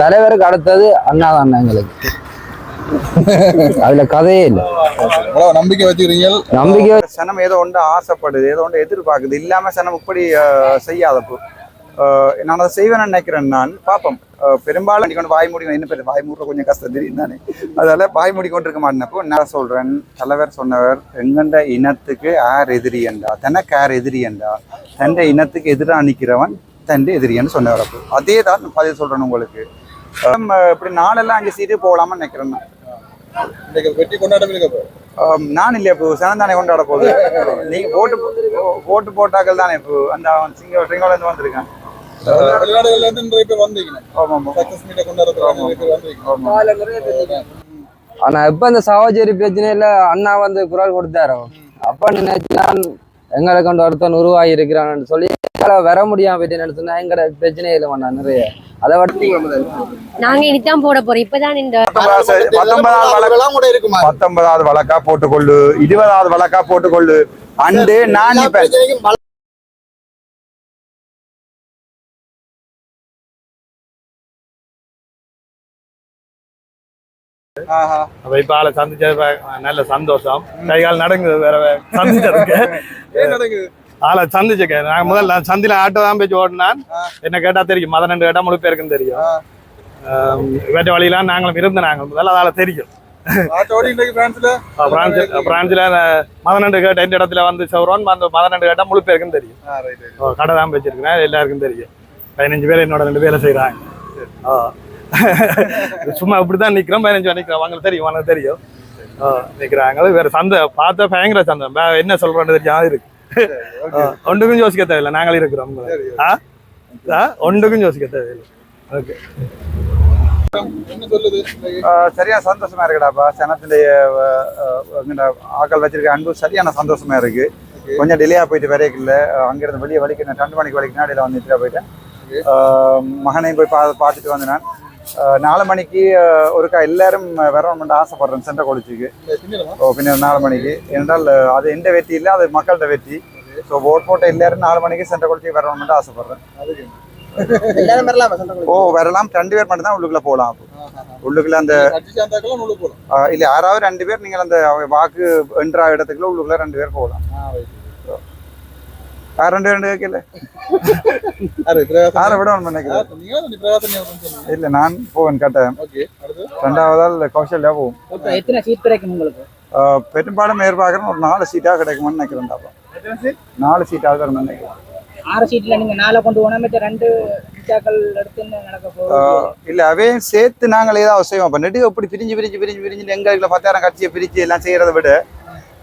தலைவருக்கு அடுத்தது அண்ணா தான் எங்களுக்கு. அதுல கதையே இல்லை. நம்பிக்கை வச்சுக்கிறீங்க நம்பிக்கை சனம் ஏதோ ஒன்று ஆசைப்படுது ஏதோ ஒன்று எதிர்பார்க்குது. இல்லாம சனம் இப்படி செய்யாதப்போ. நான் அதை செய்வேன்னு நினைக்கிறேன் நான். பார்ப்போம் பெரும்பாலும் கொண்டு வாய் மூடி என்ன பேர் வாய் மூடுற கொஞ்சம் கஷ்டம் தெரியும் தானே. அதால வாய் மூடி கொண்டு இருக்க மாட்டேனப்போ நான் சொல்றேன்? தலைவர் சொன்னவர் எங்கண்ட இனத்துக்கு யார் எதிரி என்றா? தனக்கு யார் எதிரி என்றா? தன்னை இனத்துக்கு எதிராக நிற்கிறவன் தன் எதிரின்னு சொன்னவர் அப்போ. அதே தான் பதில் சொல்றேன் உங்களுக்கு. இப்படி நாளெல்லாம் அஞ்சு சீட்டு போகலாம்னு நினைக்கிறேன் வெற்றி ஆம், நான் இல்லையா இப்போ சனம் தானே கொண்டாட போகுது? நீங்க ஓட்டு ஓட்டு போட்டாக்கள் தானே இப்போ அந்த சிங்க சிங்கோல இருந்து வந்திருக்கான். வெளிநாடுகள்ல இருந்து நிறைய பேர் வந்தீங்க ஆமா ஆமா. சக்சஸ் மீட்டை கொண்டாடுறதுக்கு நிறைய பேர் வந்தீங்க ஆனா இப்ப இந்த சாவச்சேரி பிரச்சனையில அண்ணா வந்து குரல் கொடுத்தாரோ. அப்ப நினைச்சு நான் எங்களை கொண்டு ஒருத்தன் உருவாகி இருக்கிறான்னு சொல்லி வர முடியாம போயிட்டு நினைச்சுன்னா எங்கட பிரச்சனையில வேணா நிறைய. அதை வட்டி நாங்க இனித்தான் போட போறோம். இப்பதான் இந்த பத்தொன்பதாவது பத்தொன்பதாவது வழக்கு போட்டுக்கொள்ளு இருபதாவது வழக்கா போட்டுக்கொள்ளு. அண்டு நான் இப்ப ஆஹா. அப்ப இப்ப ஆளை சந்திச்சது நல்ல சந்தோஷம். கை கால் நடங்குது வேற சந்திச்சதுக்கு. ஆளை சந்திச்சுக்க. நான் முதல்ல சந்தில ஆட்டோ தான் போய் ஓடினான். என்ன கேட்டா தெரியும். மத ரெண்டு கேட்டா முழு பேருக்கும் தெரியும். வேட்ட வழியெல்லாம் நாங்களும் இருந்த நாங்கள் முதல்ல அதால தெரியும். பிரான்ஸ்ல பிரான்ஸ் பிரான்ஸ்ல மதநண்டு கேட்ட இந்த இடத்துல வந்து சௌரோன் அந்த மதநண்டு கேட்டா முழு பேருக்கும் தெரியும். கடை தான் வச்சிருக்கேன் எல்லாருக்கும் தெரியும். பதினஞ்சு பேர் என்னோட ரெண்டு வேலை செய்கிறாங்க ஓ சும்மா இப்படிதான் நிக்கிறோம். பதினஞ்சு பேர் நிக்கிறோம் அவங்களுக்கு தெரியும். அவங்களுக்கு தெரியும். நிக்கிறாங்க. வேற சந்தை பார்த்தா பயங்கர சந்தை என்ன சொல்றோன்னு தெரியாது இருக்கு. ஒன்றுக்கும் யோசிக்க தேவையில்லை. நாங்களும் இருக்கிறோம் ஆ? ஒன்றுக்கும் யோசிக்க தேவையில்லை. ஓகே. சரியான சந்தோஷமா இருக்குடாப்பா. சனத்திலேயே ஆக்கள் வச்சிருக்க அன்பு சரியான சந்தோஷமா இருக்கு. கொஞ்சம் டிலேயா போயிட்டு வரைக்கும் இல்லை அங்கிருந்து வெளியே வலிக்கணும் ரெண்டு மணிக்கு வலிக்கணும் இடையில வந்து போயிட்டேன். ஆஹ் மகனையும் போய் பா பார்த்துட்டு வந்து நான். நாலு மணிக்கு ஆஹ் ஒருக்கா எல்லாரும் வரணும்னு ஆசைப்படுறேன் சென்ட்ர கொலிச்சுக்கு இந்த திங்களமா? ஓ பின்ன நாலு மணிக்கு. என்றால் அது எந்த வெற்றி இல்லை அது மக்கள்கிட்ட வெற்றி. ஸோ ஓட் போட்ட எல்லாரும் நாலு மணிக்கு சென்ட்ர கொலிச்சுக்கு வரணும்னு ஆசைப்படுறேன். ஓ வரலாம். ரெண்டு பேர் மட்டும் தான் உள்ளுக்குள்ள போகலாம் உள்ளுக்குள்ள அந்த இல்ல யாராவது ரெண்டு பேர் நீங்கள் அந்த வாக்கு என்ற இடத்துக்குள்ள உள்ளுக்குள்ள ரெண்டு பேர் போகலாம். ரெண்டு ரெண்டு கேட்கல யாரை விட நினைக்கிறேன் யார் நீங்க நீ பிரகாசன் ஞாபகம் சொன்னீங்க இல்ல நான் போவேன் கட்டேன் ஓகே அடுத்து ரெண்டாவதால் கௌசல்யா போகும் இப்போ எத்தனை சீட் கிடைக்கும் உங்களுக்கு பெரும்பாலும் எதிர்பார்க்குறேன் ஒரு நாலு சீட்டா கிடைக்குமான்னு நினைக்கிறேன் நாலு சீட்டாக தான் நினைக்கிறேன் ஆறு சீட்ல நீங்க நாளை கொண்டு போனா மற்ற ரெண்டு சீட்டாக்கள் எடுத்து நடக்க போகுது இல்ல அவையும் சேர்த்து நாங்கள் ஏதாவது செய்வோம் இப்போ நெடுக இப்படி பிரிஞ்சு பிரிஞ்சு பிரிஞ்சு பிரிஞ்சு எங்க பத்தாயிரம் கட்சியை பிரிச்சு எல்லாம் செய்யறதை விட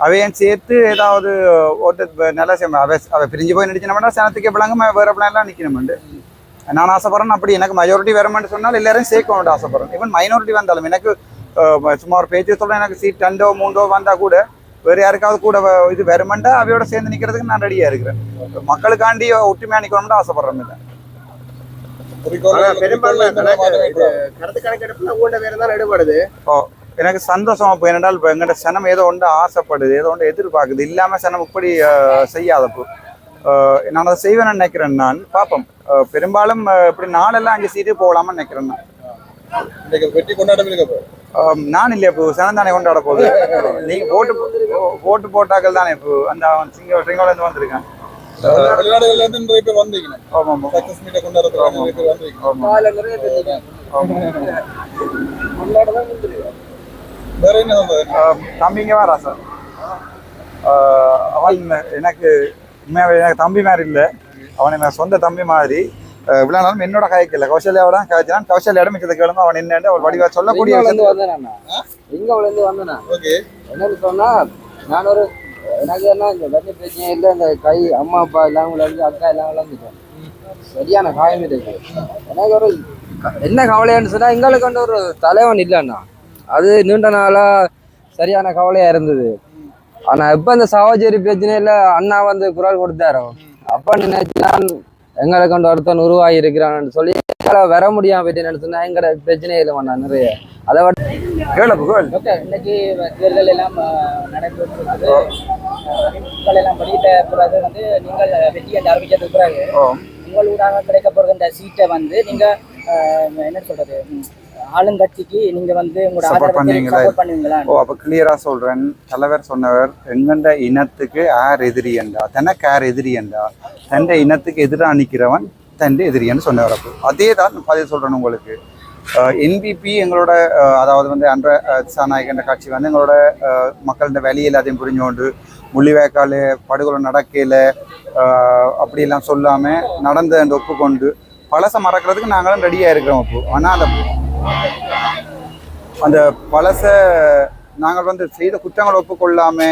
அவையும் சேர்த்து ஏதாவது ஓட்டு நல்லா அவை அவை பிரிஞ்சு போய் நடிச்சினோம்னா சனத்துக்கே பிள்ளைங்க வேற பிள்ளை எல்லாம் நிக்கணும்ண்டு. நான் ஆசைப்படுறேன் அப்படி எனக்கு மெஜாரிட்டி வரமான்னு சொன்னால் எல்லாரும் சேர்க்க வேண்டிய ஆசைப்படுறேன். ஈவன் மைனாரிட்டி வந்தாலும் எனக்கு சும்மா ஒரு பேச்சு சொல்ல எனக்கு சீட் ரெண்டோ மூண்டோ வந்தா கூட வேற யாருக்காவது கூட இது வருமெண்டா அவையோட சேர்ந்து நிக்கிறதுக்கு நான் ரெடியா இருக்கிறேன். மக்களுக்காண்டி ஒற்றுமையா நிக்கணும்னு ஆசைப்படுறேன் இல்லை. ஏற்படும். கருத்து கணக்கெடுப்புல உங்கள்ட்ட வேற தான் எனக்கு சந்தோஷமா இப்போ என்னடால் இப்போ எங்கிட்ட சனம் ஏதோ ஒன்று ஆசைப்படுது ஏதோ ஒன்று எதிர்பார்க்குது. இல்லாம சனம் இப்படி செய்யாதப்போ. நான் அதை செய்வேன்னு நினைக்கிறேன் நான். பார்ப்போம் பெரும்பாலும் இப்படி நாளெல்லாம் அஞ்சு சீட்டு போகலாம்னு நினைக்கிறேன் நான். வெற்றி ஆம், நான் இல்லையா இப்போ? சனம் தானே கொண்டாட போகுது. நீங்க ஓட்டு ஓட்டு போட்டாக்கள் தானே இப்போ? அந்த அவன் சிங்க சிங்கோல இருந்து வந்திருக்கான். வெளிநாடுகள்ல இருந்து நிறைய பேர் வந்தீங்க மீட்டை நிறைய பேர் வேற என்ன சொல்றது ஆஹ் தம்பிங்க வரா சார். அவன் எனக்கு உண்மையாவே எனக்கு தம்பி மாதிரி இல்லை. அவன் எனக்கு சொந்த தம்பி மாதிரி. இவ்வளவு என்னோட கதைக்கல. கௌசல்யாவோட கதைச்சான். கௌசல்யாடம் மிச்சத்தை கேளுங்க அவன் என்னன்னு அவள் வடிவா சொல்லக்கூடிய இருந்து வந்தேன் இங்க இருந்து வந்தேன் ஓகே. என்னன்னு சொன்னா நான் ஒரு எனக்கு என்ன இந்த வெள்ள பிரச்சனை இல்லை. இந்த கை அம்மா அப்பா எல்லாம் விளையாண்டு அக்கா எல்லாம் விளையாண்டுட்டேன் சரியான காயம் இருக்கு எனக்கு ஒரு க- என்ன கவலைன்னு சொன்னா எங்களுக்கு வந்து ஒரு தலைவன் இல்லைண்ணா அது நீண்ட நாளா சரியான கவலையா இருந்தது. ஆனா இப்ப இந்த சாவச்சேரி பிரச்சனையில அண்ணா வந்து குரல் கொடுத்தாரோ. அப்ப நினைச்சு நான் எங்களை கொண்டு ஒருத்தன் உருவாகி இருக்கிறான்னு சொல்லி எங்களை வர முடியாம போயிட்டு நினைச்சுன்னா எங்கட பிரச்சனையில வேணா நிறைய. அதை விட கேளு ஓகே இன்னைக்கு தேர்தல் எல்லாம் அஹ், நடைபெற்று இருக்குது. அறிவிப்புகள் எல்லாம் வெளியிட்ட பிறகு வந்து நீங்கள் வெற்றி என்று அறிவிச்சதுக்கு பிறகு ஓ. உங்களூடாக கிடைக்க போகிற இந்த சீட்டை வந்து நீங்க என்ன சொல்றது ஆளுங்கட்சிக்கு நீங்க வந்து உங்களோட பண்ணுவீங்களா? சப்போர்ட் பண்ணுவீங்களா? ஓ அப்ப கிளியரா சொல்றேன். தலைவர் சொன்னவர் எங்கண்ட இனத்துக்கு யார் எதிரி என்றா? தனக்கு யார் எதிரி என்றா? தன் இனத்துக்கு எதிரா நிக்கிறவன் தன் எதிரின்னு சொன்னவர் அப்போ. அதே தான் பதில் சொல்றேன் உங்களுக்கு. என்பிபி எங்களோட அதாவது வந்து அன்ற சாநாயகன்ற கட்சி வந்து எங்களோட மக்களோட வேலையை எல்லாத்தையும் புரிஞ்சோண்டு முள்ளிவேக்கால் படுகொலை நடக்கையில் அப்படியெல்லாம் சொல்லாமல் நடந்த ஒப்புக்கொண்டு பழசை மறக்கிறதுக்கு நாங்களும் ரெடியாக இருக்கிறோம் அப்போ. ஆனால் அந்த அந்த பழச நாங்கள் வந்து செய்த குற்றங்கள் ஒப்புக்கொள்ளாம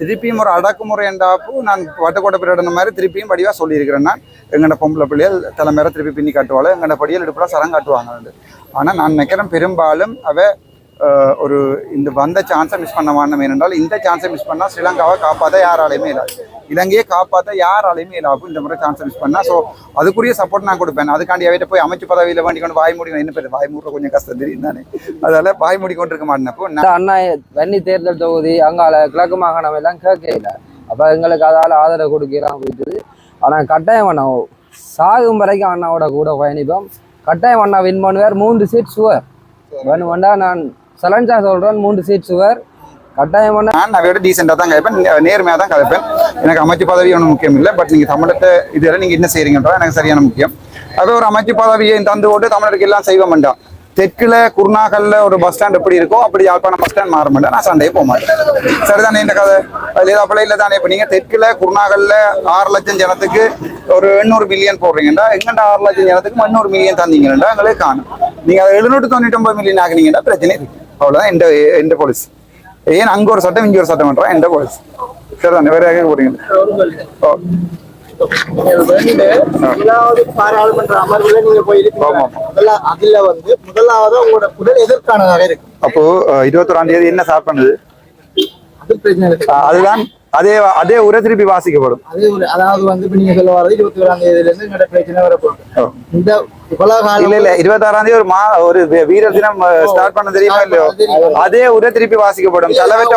திருப்பியும் ஒரு அடக்குமுறை என்றாப்போ நான் வட்டக்கோட்டை பிரடன மாதிரி திருப்பியும் படிவாக சொல்லியிருக்கிறேன் நான். எங்கட பொம்பளை பிள்ளைகள் தலைமையில திருப்பி பின்னி காட்டுவாள் எங்கட படியல் எடுப்பா சரம் காட்டுவாங்க ஆனால் நான் நினைக்கிறேன் பெரும்பாலும் அவ ஒரு இந்த வந்த சான்ஸை மிஸ் பண்ண மாட்டோம். ஏனென்றால் இந்த சான்ஸை மிஸ் பண்ணா ஸ்ரீலங்காவை காப்பாற்ற யாராலையுமே இல்லாது இலங்கையை காப்பாற்ற யாராலையுமே இல்லாது இந்த முறை சான்ஸை மிஸ் பண்ணா. ஸோ அதுக்குரிய சப்போர்ட் நான் கொடுப்பேன். அதுக்காண்டி அவையிட்ட போய் அமைச்சு பதவியில் வேண்டி கொண்டு வாய் மூடி என்ன பேர்? வாய் மூடுற கொஞ்சம் கஷ்டம் தெரியும் தானே? அதால வாய் மூடி கொண்டு இருக்க மாட்டேன். அப்போ நான் அண்ணா வன்னி தேர்தல் தொகுதி அங்கால கிழக்கு மாகாணம் எல்லாம் கேட்கல அப்ப எங்களுக்கு அதால ஆதரவு கொடுக்கலாம் போயிட்டு ஆனா கட்டாயம் அண்ணா சாகும் வரைக்கும் அண்ணாவோட கூட பயணிப்போம். கட்டாயம் அண்ணா வின் பண்ணுவார். மூன்று சீட் சுவர். வேணுமெண்டா நான் சலன்சா சொல்கிறேன் மூன்று சீட் சுவர். கட்டாயம் அண்ணா நான் அவையோட டீசெண்டாக தான் கேட்பேன் நேர்மையாக தான் கதைப்பேன். எனக்கு அமைச்சு பதவி ஒன்றும் முக்கியம் இல்லை பட் நீங்கள் தமிழத்தை இதெல்லாம் நீங்கள் என்ன செய்கிறீங்கன்றா எனக்கு சரியான முக்கியம். அதே ஒரு அமைச்சு பதவியை தந்து ஓட்டு தமிழருக்கு எல்லாம் செய்வ மாட்டான் தெற்குல குருநாகல்ல ஒரு பஸ் ஸ்டாண்ட் எப்படி இருக்கோ அப்படி யாழ்ப்பாணம் பஸ் ஸ்டாண்ட் மாற மாட்டேன் நான் சண்டையே போக மாட்டேன். சரிதானே இந்த கதை? இல்லை அப்படி இல்லை தானே. இப்போ நீங்கள் தெற்குல குருநாகல்ல ஆறு லட்சம் ஜனத்துக்கு ஒரு எண்ணூறு மில்லியன் போடுறீங்கடா எங்கண்டா ஆறு லட்சம் ஜனத்துக்கு முந்நூறு மில்லியன் தந்தீங்கடா எங்களுக்கு காணும். நீங்கள் அதை எழுநூற்று தொண்ணூற்றி ஒன்பது மில்லியன் ஆகுனீங்கன்னா பிரச்சனை இருக்கு அவ்வளோதான் எந்த எந்த பாலிசி ஏன் அங்க ஒரு சட்டம் இங்க ஒரு சட்டம் பண்றோம்? எந்த பாலிசி சரிதானே வேற கேட்க போறீங்க ஓ முதலாவது பாராளுமன்ற அமர்வுல நீங்க போயிருக்கீங்க அதுல வந்து முதலாவது உங்களோட குரல் எதற்கானதாக இருக்கு. அப்போ இருபத்தொராம் தேதி என்ன ஸ்டார்ட் பண்ணுது? அது பிரச்சனை இருக்கு அஹ், அதுதான் அதே அதே உரை திருப்பி வாசிக்கப்படும். அதாவது வந்து இப்ப நீங்க சொல்ல வரது இருபத்தி ஓராம் தேதியில இருந்து பிரச்சனை வரப்போகுது. இந்த இல்ல இல்ல இருபத்தாறாம் தேதி ஒரு மா ஒரு வீ- வீரர் தினம் ஸ்டார்ட் பண்ண தெரியுமா இல்லையோ? அதே உரை திருப்பி வாசிக்கப்படும். தலைவற்ற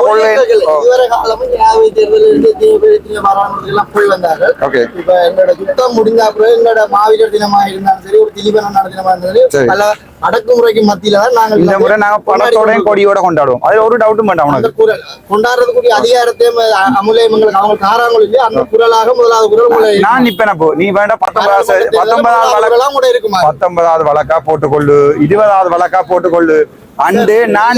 ஓகே. இப்ப எங்களோட யுத்தம் முடிஞ்ச அப்புறம் எங்களோட மாவீரர் தினமா இருந்தாலும் சரி ஒரு திலீபனான தினமா இருந்தாலும் சரி. அடக்குமுறைக்கு மத்தியில தான் நாங்கள் இந்த முறை நாங்க பணத்தோடையும் கொடியோட கொண்டாடுவோம். அதுல ஒரு டவுட்டும் வேண்டாம் உனக்கு. கொண்டாடுறதுக்குரிய அதிகாரத்தையும் அமுலையும் எங்களுக்கு அவங்க காராங்களும் இல்லையா அந்த குரலாக முதலாவது குரல் நான் நிப்பேன் அப்போ. நீ வேண்டாம் வழக்கு குரலாம் கூட இருக்குமா? பத்தொன்பதாவது வழக்கா போட்டுக்கொள்ளு இருபதாவது வழக்கா போட்டுக்கொள்ளு. அண்டு நான்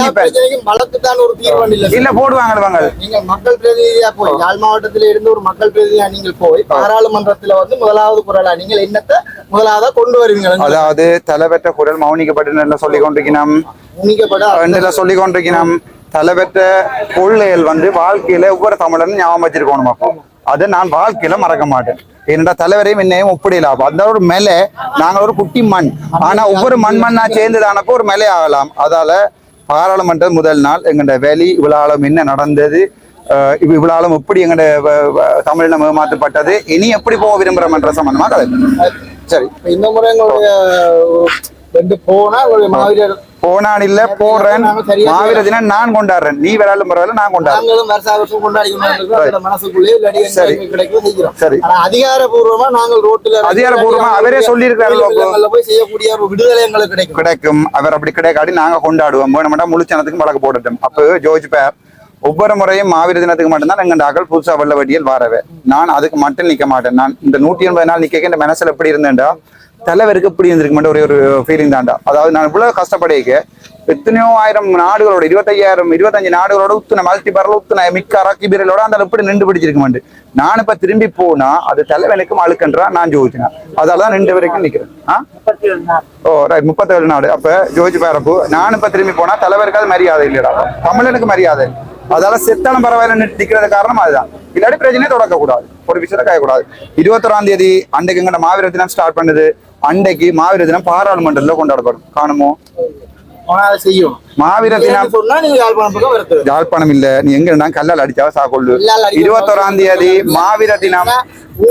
தீர்வு இல்ல இல்ல போடுவாங்க வாங்க நீங்க மக்கள் பிரதிநிதியா போய் யாழ் மாவட்டத்தில இருந்து ஒரு மக்கள் பிரதிநிதியா நீங்கள் போய் பாராளுமன்றத்துல வந்து முதலாவது குரலா நீங்கள் என்னத்தை முதலாவதா கொண்டு வருவீங்க? அதாவது தலைவற்ற குரல் மௌனிக்கப்பட்டு சொல்லி கொண்டிருக்கணும் ரெண்டுல சொல்லி கொண்டிருக்கணும் தலைவற்ற கொள்ளைகள் வந்து வாழ்க்கையில ஒவ்வொரு தமிழனும் ஞாபகம் வச்சிருக்கணும் அப்போ. அதை நான் வாழ்க்கையில மறக்க மாட்டேன். ஏனென்றா தலைவரையும் என்னையும் ஒப்பிடலாம் அந்த ஒரு மேலே நாங்கள் ஒரு குட்டி மண். ஆனா ஒவ்வொரு மண் மண்ணா சேர்ந்துதானப்போ ஒரு மேலே ஆகலாம். அதால பாராளுமன்ற முதல் நாள் எங்கள்ட வேலி விழாலம் என்ன நடந்தது அஹ் இவ் விழாலம் எப்படி எங்கட தமிழினம் ஏமாற்றப்பட்டது இனி எப்படி போக விரும்புகிறோம்ன்ற சம்பந்தமா கதை. சரி. இப்ப இந்த முறை எங்களுடைய ரெண்டு போனா போனான் இல்ல போடுறேன் மாவீர தினம் நான் கொண்டாடுறேன். நீ விளையாடும் பரவாயில்ல நான் கொண்டாடுறேன். சரி. அதிகாரப்பூர்வமா நாங்கள் ரோட்டுல இறங்கி அதிகாரப்பூர்வமா அவரே அப்போ. இல்லங்கள்ல போய் செய்யக்கூடிய விடுதலை எங்களுக்கு கிடைக்கும். கிடைக்கும். அவர் அப்படி கிடைக்காடி நாங்க கொண்டாடுவோம். வேணுமெண்டா முழுச்சனத்துக்கு வழக்கு போடட்டும். அப்போ ஜோர்ஜ் பேர் ஒவ்வொரு முறையும் மாவீர தினத்துக்கு மட்டும்தான் எங்க ஆக்கள் புதுசா வெள்ள வட்டியில் வாரவே. நான் அதுக்கு மட்டும் நிக்க மாட்டேன். நான் இந்த நூற்றி எண்பது நாள் நிக்க இந்த மனசுல எப்படி இருந்தேன்டா? தலைவருக்கு எப்படி இருந்திருக்க மாட்டேன் ஒரே ஒரு ஃபீலிங் தான்டா. அதாவது நான் இவ்வளவு கஷ்டப்படைக்க எத்தனையோ ஆயிரம் நாடுகளோட இருபத்தையாயிரம் இருபத்தஞ்சு நாடுகளோட உத்துன மல்டி பரல உத்துன மிக்காரா கிபிரலோட அந்த எப்படி நின்று பிடிச்சிருக்க மாட்டேன் நான் இப்ப திரும்பி போனா அது தலைவனுக்கும் அழுக்கன்றா நான் ஜோதிச்சினேன் அதாலதான் ரெண்டு வரைக்கும் நிக்கிறேன். ஆ? ஓ ரைட் முப்பத்தேழு நாடு. அப்ப ஜோதிச்சு பேரப்பு நான் இப்ப திரும்பி போனா தலைவருக்கு அது மரியாதை இல்லையடா தமிழனுக்கு மரியாதை இல்லை. அதால செத்தாலும் பரவாயில்ல நிற்கிறது காரணம் அதுதான். இல்லாட்டி பிரச்சனையே தொடக்கக்கூடாது. ஒரு விஷயத்த காயக்கூடாது. இருபத்தொராம் தேதி அன்றைக்கு எங்கட மாவீர தினம் ஸ்டார்ட் பண்ணுது. அன்றைக்கு மாவீர தினம் பாராளுமன்றத்தில் கொண்டாடப்படும். காணுமோ? செய்யும். மாவீர தினம். சொன்னா நீங்க யாழ்ப்பாணம் இல்ல. நீ எங்க கல்லால் அடிச்சாவ சாக்கொள்ளு இருபத்தொராம் தேதி மாவீர தினம்.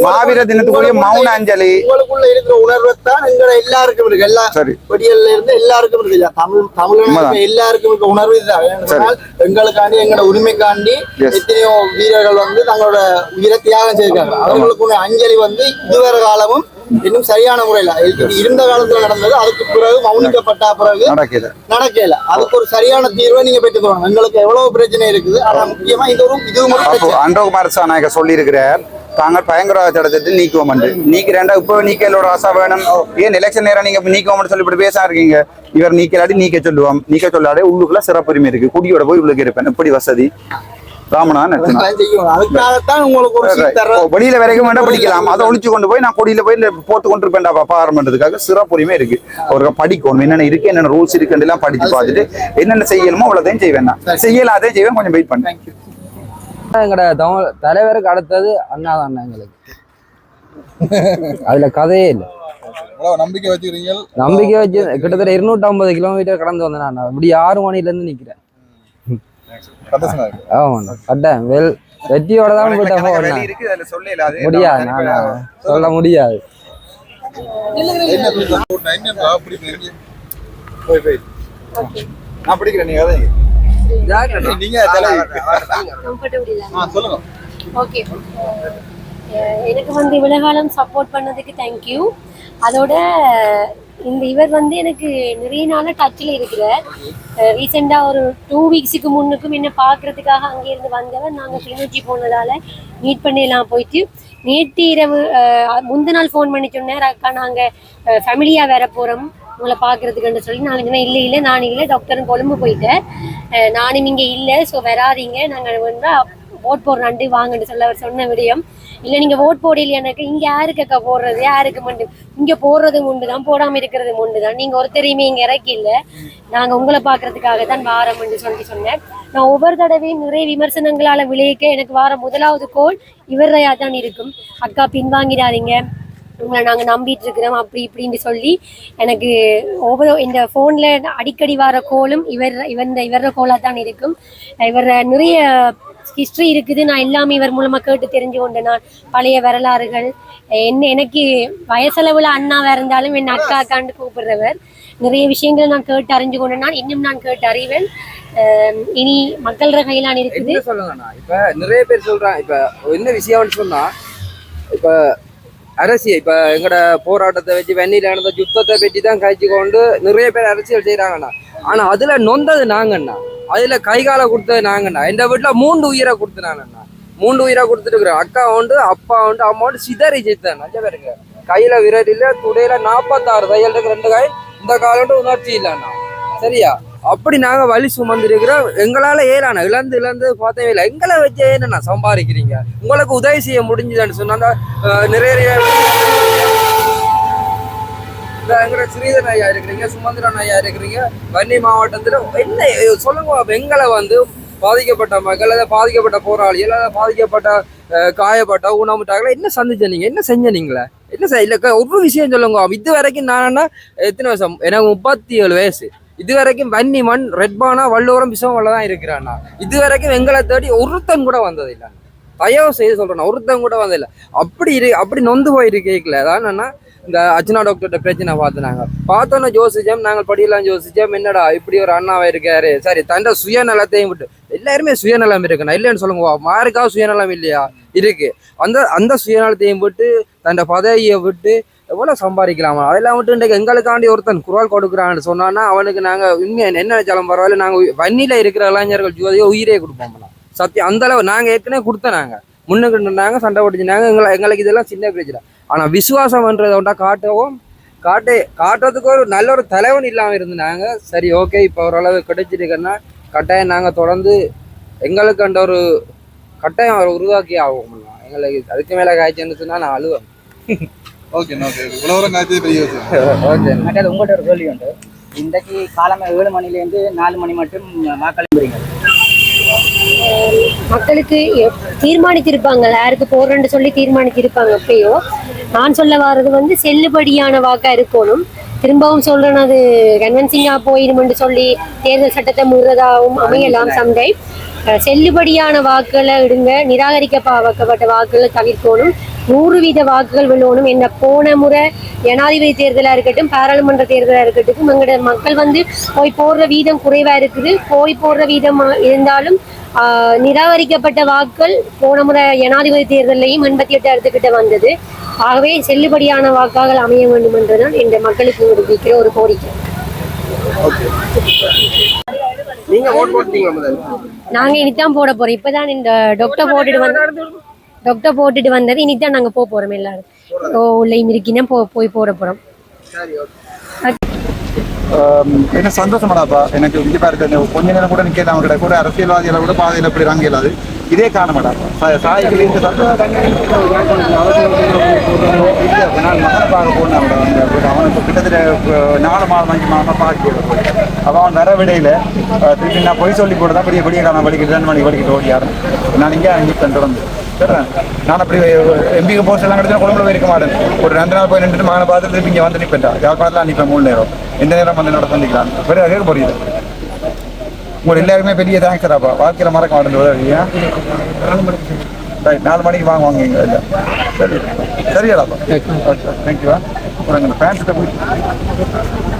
மாவீர தினத்துக்குரிய மௌன அஞ்சலி. உங்களுக்குள்ள இருக்கிற உணர்வை தான் எங்க எல்லாருக்கும் இருக்கு. எல்லா கொடியல்ல இருந்து எல்லாருக்கும் இருக்கு? தமிழ் தமிழ். எல்லாருக்கும் இருக்க. உணர்வு இதுதான். எங்களுக்காண்டி எங்களோட உரிமைக்காண்டி. எத்தனையோ வீரர்கள் வந்து தங்களோட உயிரை தியாகம் செய்திருக்காங்க. அவர்களுக்கு அஞ்சலி வந்து இதுவரை காலமும் இன்னும் சரியான முறையில. இது இருந்த காலத்துல நடந்தது அதுக்கு பிறகு மௌனிக்கப்பட்ட பிறகு நடக்குது நடக்கல. அதுக்கு ஒரு சரியான தீர்வை நீங்க பெற்று தரணும் எங்களுக்கு எவ்வளவு பிரச்சனை இருக்குது ஆனா முக்கியமா இது ஒரு பிரச்சனை. அண்டோகுமார் சாநாயக சொல்லியிருக்கிறார் தாங்கள் பயங்கரவாத சட்டத்தை நீக்குவோம் நீக்கிறேன்டா இப்போ நீக்கலோட ஆசை வேணும். ஏன் எலெக்ஷன் நேரம் நீங்க நீக்குவோம்னு சொல்லி இப்படி பேச இருக்கீங்க? இவர் நீக்கலாடி நீக்க சொல்லுவோம். நீக்க சொல்லாடே உள்ளுக்குள்ள சிறப்புரிமை இருக்கு. குடியோட போய் உள்ளுக்கு இருப்பேன். எப்படி வசதி? ராமனா வெளியில வரைக்கும் வேண்டாம் பிடிக்கலாம். அதை ஒழிச்சு கொண்டு போய் நான் கொடியில போய் போட்டு கொண்டு இருப்பேன்டா பாப்பா ஆரம்பின்றதுக்காக சிறப்புரிமை இருக்கு. ஒரு படிக்கணும். என்னென்ன இருக்கு என்னென்ன ரூல்ஸ் இருக்குன்னு எல்லாம் படிச்சு பார்த்துட்டு என்னென்ன செய்யணுமோ அவ்வளோதையும் செய்வேன் நான். செய்யலாதையும் செய்வேன் கொஞ்சம் வெயிட் பண்ணேன் எங்கட தலைவருக்கு அடுத்தது அண்ணா தான் எங்களுக்கு. அதுல கதையே இல்லை. நம்பிக்கை வச்சுக்கிறீங்க? நம்பிக்கை வச்சு கிட்டத்தட்ட இருநூற்றி ஐம்பது கிலோமீட்டர் கடந்து வந்தேன் நான். இப்படி ஆறு மணில இருந்து நிக்கிறேன். ஆமாண்ணா. கட்டேன் வெல் வெற்றியோட தான் சொல்லல முடியாது நான் சொல்ல முடியாது. நான் பிடிக்கிறேன் நீங்க அதை நீங்க சொல்லுங்க. ஓகே. எனக்கு வந்து இவ்வளவு காலம் சப்போர்ட் பண்ணதுக்கு தேங்க்யூ அதோட இவர் வந்து எனக்கு நிறைய நாளாக டச்சில் இருக்கிறார். ரீசெண்டாக ஒரு டூ வீக்ஸுக்கு முன்னுக்கும் என்ன பார்க்கறதுக்காக அங்கேருந்து வந்தவர். நாங்கள் கிளிநொச்சி போனதால் மீட் பண்ணிடலாம் போயிட்டு நேற்று இரவு முந்த முந்தின நாள் ஃபோன் பண்ணி சொன்னேன் அக்கா நாங்கள் ஃபேமிலியாக வேற போகிறோம் உங்களை பார்க்கறதுக்குன்னு சொல்லி. நான் சொன்னேன் இல்லை இல்லை நான் இல்லை டாக்டரும் கொழும்பு போயிட்டேன் நானும் இங்கே இல்லை ஸோ வராதீங்க. நாங்கள் வந்து போட் போடுற நண்டு வாங்கன்னு சொல்ல அவர் சொன்ன விடயம். இல்லை நீங்கள் ஓட் போடல எனக்கு இங்கே யாருக்கு அக்கா போடுறது? யாருக்கு மண்டு? இங்கே போடுறது உண்டு தான் போடாமல் இருக்கிறது உண்டு தான். நீங்கள் ஒருத்தரையுமே இங்கே இறக்கி இல்லை நாங்கள் உங்களை பார்க்கறதுக்காக தான் வாரம் என்று சொல்லி சொன்னேன். நான் ஒவ்வொரு தடவையும் நிறைய விமர்சனங்களால் விளைவிக்க எனக்கு வார முதலாவது கோல் இவரையா தான் இருக்கும். அக்கா பின்வாங்கிடாதீங்க. உங்களை நாங்கள் நம்பிட்டு இருக்கிறோம் அப்படி இப்படின்னு சொல்லி எனக்கு ஒவ்வொரு இந்த ஃபோனில் அடிக்கடி வர கோலும் இவர் இவர் இவர கோலாக தான் இருக்கும். இவர நிறைய ஹிஸ்ட்ரி இருக்குது. நான் எல்லாமே இவர் மூலமாக கேட்டு தெரிஞ்சு கொண்டேன் நான். பழைய வரலாறுகள். என்ன எனக்கு வயசளவில் அண்ணாவாக இருந்தாலும் என் அக்கா அக்கான்னு கூப்பிடுறவர். நிறைய விஷயங்கள் நான் கேட்டு அறிஞ்சு கொண்டேன். நான் இன்னும் நான் கேட்டு அறிவேன். இனி மக்கள் கையிலான் இருக்குது. சொல்லுங்கண்ணா? இப்ப நிறைய பேர் சொல்றாங்க. இப்ப என்ன விஷயம்னு சொன்னா இப்ப அரசியல் இப்ப எங்கட போராட்டத்தை வச்சு வெண்ணில நடந்த யுத்தத்தை பற்றி தான் கழிச்சு கொண்டு நிறைய பேர் அரசியல் செய்யறாங்கண்ணா ஆனா அதுல நொந்தது நாங்கண்ணா. அதில் கை காலை கொடுத்தது நாங்கண்ணா. எந்த வீட்டில் மூன்று உயிரை கொடுத்துனாங்கண்ணா மூன்று உயிரை கொடுத்துட்டு அக்கா உண்டு அப்பா உண்டு அம்மா உண்டு சிதறி ஜெயித்தேன். நல்ல பேருங்க. கையில் விரலில் இல்ல துடையில நாற்பத்தாறு தையல் இருக்கு ரெண்டு காய் இந்த காலம் உணர்ச்சி இல்லைண்ணா. சரியா? அப்படி நாங்கள் வழி சுமந்திருக்கிறோம். எங்களால் ஏலாண்ணா இழந்து இழந்து பார்த்தவே இல்லை. எங்களை வச்சு என்னண்ணா சம்பாதிக்கிறீங்க? உங்களுக்கு உதவி செய்ய முடிஞ்சுதான்னு சொன்னா நிறைய எங்கட ஸ்ரீதர் ஐயா இருக்கிறீங்க சுமந்திரன் ஐயா இருக்கிறீங்க. வன்னி மாவட்டத்தில் என்ன சொல்லுங்க எங்களை வந்து பாதிக்கப்பட்ட மக்கள் அதை பாதிக்கப்பட்ட போராளிகள் அல்லது பாதிக்கப்பட்ட காயப்பட்ட ஊனமுட்டாக்களை என்ன சந்திச்ச நீங்க? என்ன செஞ்ச நீங்களே? என்ன சார் இல்லை ஒரு விஷயம் சொல்லுங்க. இது வரைக்கும் நான் எத்தனை வருஷம்? எனக்கு முப்பத்தி ஏழு வயசு. இது வரைக்கும் வன்னி மண் ரெட்பானா வள்ளுவரம் பிசவங்கள தான் இருக்கிறான்னா இது வரைக்கும் எங்களை தேடி ஒருத்தன் கூட வந்ததில்லை தயவு செய்து சொல்கிறேன் ஒருத்தன் கூட வந்ததில்லை அப்படி இரு அப்படி நொந்து போயிருக்கேக்கல அதான் என்னன்னா இந்த அர்ச்சனா டாக்டர்கிட்ட பிரச்சனை பார்த்துனாங்க. பார்த்தோன்னே யோசிச்சோம் நாங்கள் படியெல்லாம் யோசிச்சோம் என்னடா இப்படி ஒரு அண்ணாவா இருக்காரு? சரி தண்ட சுயநலத்தையும் விட்டு எல்லாருமே சுயநலம் இருக்குண்ணா இல்லைன்னு சொல்லுங்க மாருக்கா சுயநலம் இல்லையா? இருக்கு. அந்த அந்த சுயநலத்தையும் விட்டு தண்ட பதவியை விட்டு எவ்வளோ சம்பாதிக்கலாமா? அதெல்லாம் விட்டு இன்றைக்கு எங்களுக்காண்டி ஒருத்தன் குரல் கொடுக்குறான்னு சொன்னான்னா அவனுக்கு நாங்கள் உண்மையை என்ன நினைச்சாலும் பரவாயில்ல நாங்கள் வன்னியில் இருக்கிற இளைஞர்கள் ஜோதியை உயிரே கொடுப்போம்னா சத்தியம் அந்தளவு நாங்கள் ஏற்கனவே கொடுத்தோம் நாங்கள் முன்னுக்கு நின்னாங்க சண்டை போட்டுச்சுனாங்க எங்களை எங்களுக்கு இதெல்லாம் சின்ன பிரச்சனை. ஆனால் விசுவாசம்ன்றதை ஒன்றா காட்டவும் காட்டு காட்டுறதுக்கு ஒரு நல்ல ஒரு தலைவன் இல்லாமல் இருந்தாங்க. சரி ஓகே இப்போ ஓரளவு கிடைச்சிருக்கேன்னா கட்டாயம் நாங்கள் தொடர்ந்து எங்களுக்கு அந்த ஒரு கட்டாயம் அவர் உருவாக்கி ஆகும்ண்ணா எங்களுக்கு அதுக்கு மேலே காய்ச்சல்னு சொன்னால் நான் அழுவேன். ஓகே ஓகே ஓகே மற்றது உங்கள்கிட்ட ஒரு கேள்வி உண்டு. இன்றைக்கு காலமே ஏழு மணிலேருந்து நாலு மணி மட்டும் வாக்களிக்கிறீங்க. மக்களுக்கு தீர்மானித்திருப்பாங்க யாருக்கு போடுறேன்னு சொல்லி தீர்மானித்திருப்பாங்க எப்பயோ. நான் சொல்ல வர்றது வந்து செல்லுபடியான வாக்கா இருக்கணும். திரும்பவும் சொல்றேன் அது கன்வென்சிங்கா போயிடுமென்று சொல்லி தேர்தல் சட்டத்தை மீறதாகவும் அமையலாம் சம்டைம் செல்லுபடியான வாக்குகளை இடுங்க நிராகரிக்கப்பட்ட வாக்குகளை தவிர்க்கணும் நூறு வீத வாக்குகள் விழுவணும் என்ன போன முறை ஜனாதிபதி தேர்தலாக இருக்கட்டும் பாராளுமன்ற தேர்தலாக இருக்கட்டும் எங்களோட மக்கள் வந்து போய் போடுற வீதம் குறைவாக இருக்குது. போய் போடுற வீதம் இருந்தாலும் நிராகரிக்கப்பட்ட வாக்குகள் போன முறை ஜனாதிபதி தேர்தலையும் எண்பத்தி எட்டாயிரத்துக்கிட்ட வந்தது. ஆகவே செல்லுபடியான வாக்காக அமைய வேண்டும் என்றுதான் இந்த மக்களுக்கு விடுவிக்கிற ஒரு கோரிக்கை. நீங்க ஓட் போட்டீங்க முதல்ல. நாங்க இனித்தான் போட போறோம். இப்பதான் இந்த டாக்டர் போட்டுட்டு வந்து டாக்டர் போட்டுட்டு வந்தது இனித்தான் நாங்க போக போறோம் எல்லாரும். ஓ உள்ள இருக்கினா போ போய் போட போறோம். சரி ஓகே ஆம், என்ன சந்தோஷமாடாப்பா எனக்கு பாருங்க இந்த கொஞ்ச நேரம் கூட நிக்கலாம் அவங்க கூட அரசியல்வாதிகளை விட பாதையில் எப்படி இறங்க இயலாது இதே காண மாட்டாப்பா சாய்கள் மகனை பார்க்க போனேன் அவனை அந்த கிட்டத்தட்ட நாலு மாதம் அஞ்சு மாதமா பார்க்க அப்போ அவன் வர விடையில திருப்பி நான் பொய் சொல்லி போட்டு தான் பெரிய பெரிய காலம் படிக்கிட்டு ரெண்டு மணிக்கு படிக்கிட்டு ஓடியாரு நான் இங்கே அங்கே தொடர்ந்து நான் அப்படி எம்பிக்கு போஸ்ட் எல்லாம் கிடைச்சா குழம்புல இருக்க மாட்டேன் ஒரு ரெண்டு நாள் போய் நின்றுட்டு மகனை பார்த்துட்டு திருப்பி இங்கே வந்து நிற்பேன் யாழ்ப்பாணத்தில் நிற்பேன் மூணு நேரம் எந்த நேரம் வந்து நட நிற்கிறான் பெரிய கேட்க புரியுது உங்களுக்கு எல்லாருமே பெரிய தேங்க்ஸ் அப்பா வாழ்க்கையில் மறக்க மாட்டேன் ரைட் நாலு மணிக்கு வாங்க வாங்க இல்லை சரி. சரியாடாப்பா. ஓகே தேங்க்யூவா அப்புறம் எங்கள் ஃபேன்ஸ்கிட்ட போய்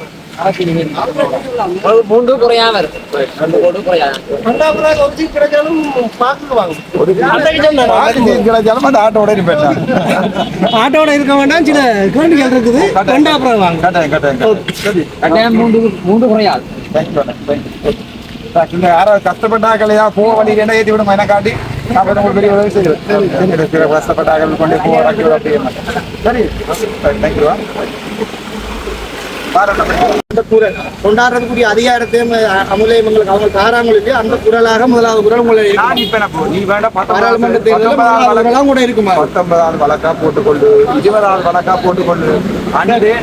மூன்று குறையாம இருக்கு. ரெண்டு கோடு குறையாம கிடைச்சாலும் அந்த ஆட்டோட இருப்பேன் ஆட்டோட இருக்க வேண்டாம் சில கேள்விகள் இருக்குது. ரெண்டா அப்புறம் வாங்க. கட்டாயம் மூன்று மூன்று குறையாது. தேங்க்யூ தேங்க்யூ கஷ்டப்பட்டாக்களையா போக வழியில் என்ன ஏற்றி விடும் என காட்டி நான் உங்களுக்கு பெரிய உதவி செய்கிறேன். சரி கஷ்டப்பட்டாக்கள் கொண்டு போக சரி. தேங்க்யூவா அந்த குரல். கொண்டாடுறதுக்குரிய அதிகாரத்தையும் அமுலையும் எங்களுக்கு அவங்க தாராங்களுக்கு அந்த குரலாக முதலாவது குரல் உங்களை பாராளுமன்ற குரலாம் கூட இருக்குமா? பத்தொன்பதாவது வழக்கா போட்டுக்கொண்டு இருபதாவது வழக்கா போட்டுக்கொண்டு அன்றே